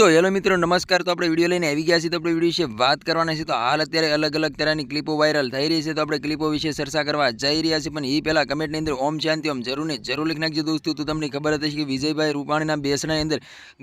તો હેલો મિત્રો, નમસ્કાર. તો આપણે વીડિયો લઈને આવી ગયા છીએ. તો આપણે વીડિયો વિશે વાત કરવાના છે તો હાલ અત્યારે અલગ અલગ તરહની ક્લિપો વાયરલ થઈ રહી છે. તો આપણે ક્લિપો વિશે ચર્ચા કરવા જઈ રહ્યા છીએ. પણ એ પહેલાં કમેન્ટની અંદર ઓમ શાંતિ, ઓમ જરૂર ને જરૂર લખી નાખજો દોસ્તો. તો તમને ખબર હતી કે વિજયભાઈ રૂપાણીના બેસણાની અંદર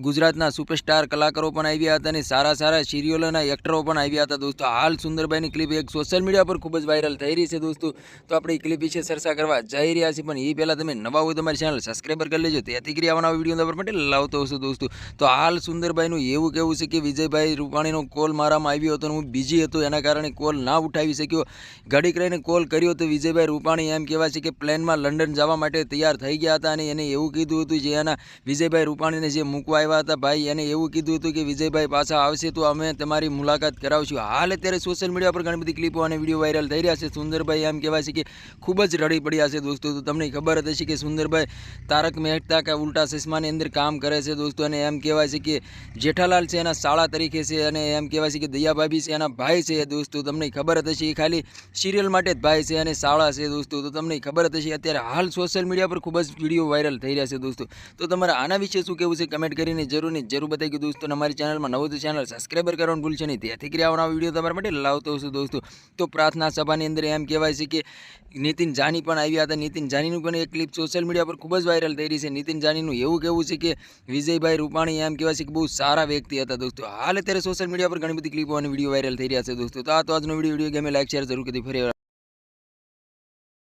ગુજરાતના સુપરસ્ટાર કલાકારો પણ આવ્યા હતા અને સારા સારા સિરિયલોના એક્ટરો પણ આવ્યા હતા દોસ્તો. હાલ સુંદરભાઈની ક્લિપ એક સોશિયલ મીડિયા પર ખૂબ જ વાયરલ થઈ રહી છે દોસ્તો. તો આપણે એ ક્લિપ વિશે ચર્ચા કરવા જઈ રહ્યા છીએ. પણ એ પહેલાં તમે નવા હોય તમારી ચેનલ સબસ્ક્રાઈબર કરી લેજો. તેથી કરી આવવાના વીડિયો માટે લાવતો હશો દોસ્તો. તો હાલ સુંદરભાઈનું એવું કહેવું છે કે વિજયભાઈ રૂપાણીનો કોલ મારામાં આવ્યો હતો હું બીજી હતો, એના કારણે કોલ ના ઉઠાવી શક્યો. ઘડીક રહીને કોલ કર્યો તો વિજયભાઈ રૂપાણી એમ કહેવાય છે કે પ્લેનમાં લંડન જવા માટે તૈયાર થઈ ગયા હતા અને એને એવું કીધું હતું જે એના વિજયભાઈ રૂપાણીને જે મૂકવા આવ્યા હતા ભાઈ, એને એવું કીધું હતું કે વિજયભાઈ પાછા આવશે તો અમે તમારી મુલાકાત કરાવશું. હાલ અત્યારે સોશિયલ મીડિયા પર ઘણી બધી ક્લિપો અને વીડિયો વાયરલ થઈ રહ્યા છે. સુંદરભાઈ એમ કહેવાય છે કે ખૂબ જ રડી પડ્યા છે દોસ્તો. તો તમને ખબર જ હશે કે સુંદરભાઈ તારક મહેતા કે ઉલ્ટા ચશ્માની અંદર કામ કરે છે દોસ્તો અને એમ કહેવાય છે કે જેઠાલાલ છે, એના શાળા તરીકે છે અને એમ કહેવાય છે કે દયાભાભી છે, એના ભાઈ છે દોસ્તો, તમને ખબર જ હશે એ ખાલી સિરિયલ માટે જ ભાઈ છે અને શાળા છે દોસ્તો, તો તમને ખબર જ હશે અત્યારે હાલ સોશિયલ મીડિયા પર ખૂબ જ વીડિયો વાયરલ થઈ રહ્યા છે દોસ્તો. તો તમારે આના વિશે શું કહેવું છે કમેન્ટ કરીને જરૂર ને જરૂર બતાવી કે દોસ્તો અમારી ચેનલમાં નવું તો ચેનલ સબસ્ક્રાઈબર કરવાનું ભૂલશે નહીં, ત્યાંથી કરી આવવાના વીડિયો તમારા માટે લાવતો હશું દોસ્તો. તો પ્રાર્થના સભાની અંદર એમ કહેવાય છે કે નીતિન જાની પણ આવ્યા હતા. નીતિન જાનીનું પણ એક ક્લિપ સોશિયલ મીડિયા પર ખૂબ જ વાયરલ થઈ રહી છે. નીતિન જાનીનું એવું કહેવું છે કે વિજયભાઈ રૂપાણી એમ કહેવાય છે કે બહુ સારા વ્યક્તિ હતા દોસ્તો. હાલ અત્યારે સોશિયલ મીડિયા પર ઘણી બધી ક્લિપો અને વીડિયો વાયરલ થઈ રહ્યા છે દોસ્તો. તો આ તો આજનો વીડિયો ગમે લાઈક શેર જરૂર કરી, ફરી